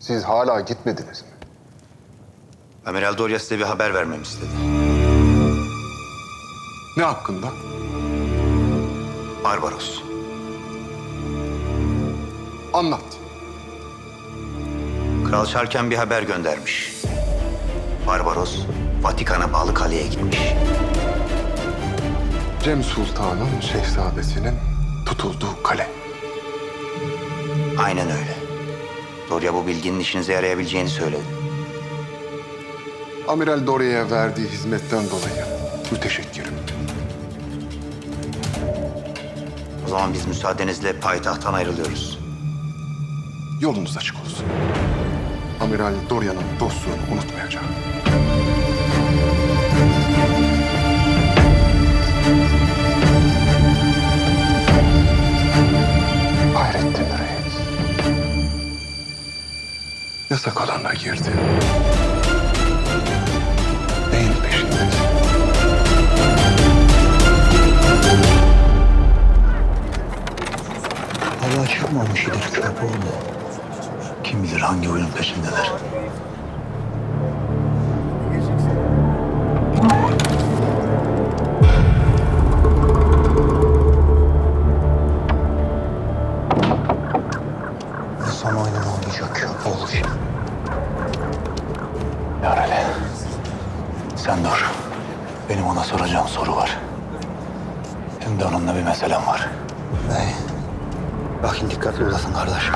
Siz hala gitmediniz mi? Amiral Dorya size bir haber vermemi istedi. Ne hakkında? Barbaros. Anlat. Kral Şarken bir haber göndermiş. Barbaros, Vatikan'a bağlı kaleye gitmiş. Cem Sultan'ın şehzadesinin tutulduğu kale. Aynen öyle. Dorya bu bilginin işinize yarayabileceğini söyledi. Amiral Dorya'ya verdiği hizmetten dolayı müteşekkirim. O zaman biz müsaadenizle payitahttan ayrılıyoruz. Yolunuz açık olsun. Amiral Dorya'nın dostluğunu unutmayacağım. Yasak alana girdi. Neyin peşindesin? Hala çıkmamış idir Köpoğlu. Kim bilir hangi oyunun peşindeler. Oyunun olmayacak Köpoğlu. Yar Ali. Sen dur. Benim ona soracağım soru var. Hem de onunla bir meselem var. Bey. Bakın dikkatli olasın kardeşim.